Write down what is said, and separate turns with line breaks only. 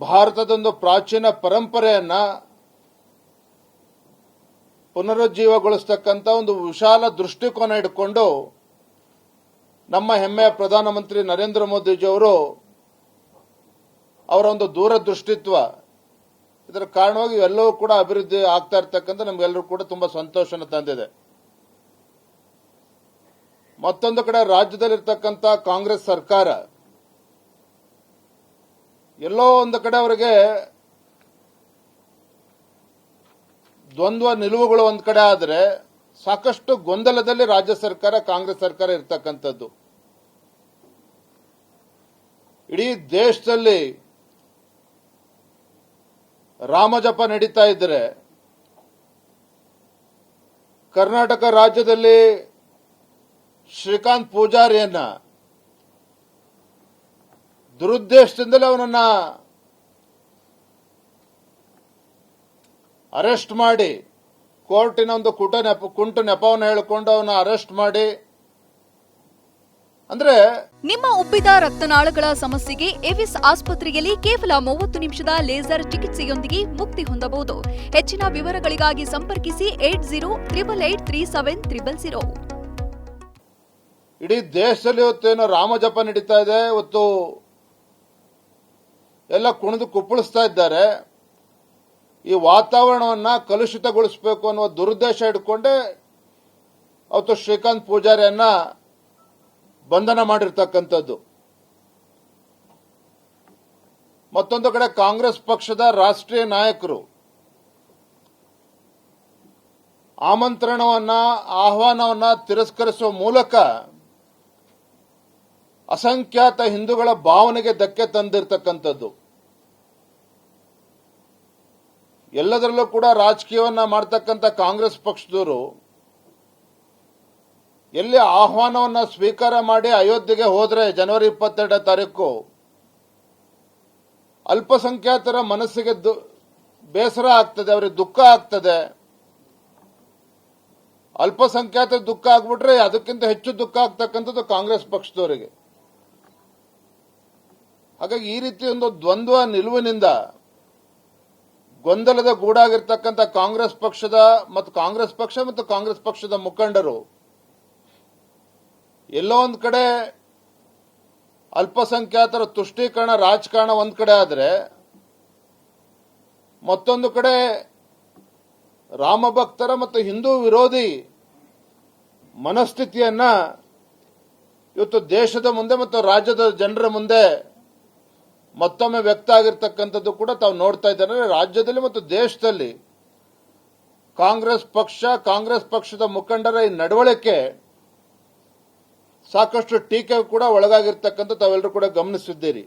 ಭಾರತದೊಂದು ಪ್ರಾಚೀನ ಪರಂಪರೆಯನ್ನ ಪುನರುಜ್ಜೀವಗೊಳಿಸ್ತಕ್ಕಂಥ ಒಂದು ವಿಶಾಲ ದೃಷ್ಟಿಕೋನ ಇಟ್ಕೊಂಡು ನಮ್ಮ ಹೆಮ್ಮೆಯ ಪ್ರಧಾನಮಂತ್ರಿ ನರೇಂದ್ರ ಮೋದಿಜಿಯವರು ಅವರ ಒಂದು ದೂರದೃಷ್ಟಿತ್ವ, ಇದರ ಕಾರಣವಾಗಿ ಎಲ್ಲವೂ ಕೂಡ ಅಭಿವೃದ್ಧಿ ಆಗ್ತಾ ಇರ್ತಕ್ಕಂಥ ನಮ್ಗೆಲ್ಲರೂ ಕೂಡ ತುಂಬಾ ಸಂತೋಷನ ತಂದಿದೆ. ಮತ್ತೊಂದು ಕಡೆ ರಾಜ್ಯದಲ್ಲಿರ್ತಕ್ಕಂಥ ಕಾಂಗ್ರೆಸ್ ಸರ್ಕಾರ ಎಲ್ಲೋ ಒಂದು ಕಡೆ ಅವರಿಗೆ ದ್ವಂದ್ವ, ನಿಲುವುಗಳು ಒಂದು ಕಡೆ ಆದರೆ ಸಾಕಷ್ಟು ಗೊಂದಲದಲ್ಲಿ ರಾಜ್ಯ ಸರ್ಕಾರ, ಕಾಂಗ್ರೆಸ್ ಸರ್ಕಾರ ಇರ್ತಕ್ಕಂಥದ್ದು. ಇಡೀ ದೇಶದಲ್ಲಿ ರಾಮಜಪ ನಡೀತಾ ಇದ್ರೆ ಕರ್ನಾಟಕ ರಾಜ್ಯದಲ್ಲಿ ಶ್ರೀಕಾಂತ್ ಪೂಜಾರಿಯನ್ನ ದುರುದ್ದೇಶದಿಂದಲೇ ಅವನನ್ನ ಅರೆಸ್ಟ್ ಮಾಡಿ ಕೋರ್ಟಿನ ಒಂದು ಕುಟ ನೆಪ ಕುಂಟು ನೆಪವನ್ನು ಹೇಳಿಕೊಂಡು ಅವನ ಅರೆಸ್ಟ್ ಮಾಡಿ. ಅಂದ್ರೆ
ನಿಮ್ಮ ಉಬ್ಬಿದ ರಕ್ತನಾಳಗಳ ಸಮಸ್ಯೆಗೆ ಎವಿಸ್ ಆಸ್ಪತ್ರೆಯಲ್ಲಿ ಕೇವಲ ಮೂವತ್ತು ನಿಮಿಷದ ಲೇಸರ್ ಚಿಕಿತ್ಸೆಯೊಂದಿಗೆ ಮುಕ್ತಿ ಹೊಂದಬಹುದು. ಹೆಚ್ಚಿನ ವಿವರಗಳಿಗಾಗಿ ಸಂಪರ್ಕಿಸಿ eight zero triple eight three seven triple zero.
ಇಡೀ ದೇಶದಲ್ಲಿ ಇವತ್ತೇನು ರಾಮಜಪ ನಡೀತಾ ಇದೆ. ಇವತ್ತು ಎಲ್ಲ ಕುಣಿದು ಕುಪ್ಪಳಿಸ್ತಾ ಇದ್ದಾರೆ. ಈ ವಾತಾವರಣವನ್ನ ಕಲುಷಿತಗೊಳಿಸಬೇಕು ಅನ್ನುವ ದುರುದ್ದೇಶ ಇಟ್ಕೊಂಡೆ ಅವತ್ತು ಶ್ರೀಕಾಂತ್ ಪೂಜಾರಿಯನ್ನ ಬಂಧನ ಮಾಡಿರ್ತಕ್ಕಂಥದ್ದು. ಮತ್ತೊಂದು ಕಡೆ ಕಾಂಗ್ರೆಸ್ ಪಕ್ಷದ ರಾಷ್ಟ್ರೀಯ ನಾಯಕರು ಆಮಂತ್ರಣವನ್ನ, ಆಹ್ವಾನವನ್ನ ತಿರಸ್ಕರಿಸುವ ಮೂಲಕ ಅಸಂಖ್ಯಾತ ಹಿಂದೂಗಳ ಭಾವನೆಗೆ ಧಕ್ಕೆ ತಂದಿರತಕ್ಕಂಥದ್ದು. ಎಲ್ಲದರಲ್ಲೂ ಕೂಡ ರಾಜಕೀಯವನ್ನ ಮಾಡ್ತಕ್ಕಂಥ ಕಾಂಗ್ರೆಸ್ ಪಕ್ಷದವರು ಎಲ್ಲಿ ಆಹ್ವಾನವನ್ನ ಸ್ವೀಕಾರ ಮಾಡಿ ಅಯೋಧ್ಯೆಗೆ ಹೋದರೆ ಜನವರಿ ಇಪ್ಪತ್ತೆರಡನೇ ತಾರೀಕು, ಅಲ್ಪಸಂಖ್ಯಾತರ ಮನಸ್ಸಿಗೆ ಬೇಸರ ಆಗ್ತದೆ, ಅವರಿಗೆ ದುಃಖ ಆಗ್ತದೆ. ಅಲ್ಪಸಂಖ್ಯಾತ ದುಃಖ ಆಗ್ಬಿಟ್ರೆ ಅದಕ್ಕಿಂತ ಹೆಚ್ಚು ದುಃಖ ಆಗ್ತಕ್ಕಂಥದ್ದು ಕಾಂಗ್ರೆಸ್ ಪಕ್ಷದವರಿಗೆ. ಹಾಗಾಗಿ ಈ ರೀತಿ ಒಂದು ದ್ವಂದ್ವ ನಿಲುವಿನಿಂದ ಗೊಂದಲದ ಗೂಡಾಗಿರ್ತಕ್ಕಂಥ ಕಾಂಗ್ರೆಸ್ ಪಕ್ಷದ ಮತ್ತು ಕಾಂಗ್ರೆಸ್ ಪಕ್ಷ ಮತ್ತು ಕಾಂಗ್ರೆಸ್ ಪಕ್ಷದ ಮುಖಂಡರು ಎಲ್ಲೋ ಒಂದು ಕಡೆ ಅಲ್ಪಸಂಖ್ಯಾತರ ತುಷ್ಟೀಕರಣ, ರಾಜಕಾರಣ ಒಂದು ಕಡೆ ಆದರೆ ಮತ್ತೊಂದು ಕಡೆ ರಾಮಭಕ್ತರ ಮತ್ತು ಹಿಂದೂ ವಿರೋಧಿ ಮನಸ್ಥಿತಿಯನ್ನ ಇವತ್ತು ದೇಶದ ಮುಂದೆ ಮತ್ತು ರಾಜ್ಯದ ಜನರ ಮುಂದೆ ಮತ್ತೊಮ್ಮೆ ವ್ಯಕ್ತ ಆಗಿರ್ತಕ್ಕಂಥದ್ದು ಕೂಡ ತಾವು ನೋಡ್ತಾ ಇದ್ದಾರೆ. ರಾಜ್ಯದಲ್ಲಿ ಮತ್ತು ದೇಶದಲ್ಲಿ ಕಾಂಗ್ರೆಸ್ ಪಕ್ಷ, ಕಾಂಗ್ರೆಸ್ ಪಕ್ಷದ ಮುಖಂಡರ ಈ ನಡವಳಿಕೆ ಸಾಕಷ್ಟು ಟೀಕೆ ಕೂಡ ಒಳಗಾಗಿರ್ತಕ್ಕಂಥ ತಾವೆಲ್ಲರೂ ಕೂಡ ಗಮನಿಸಿದ್ದೀರಿ.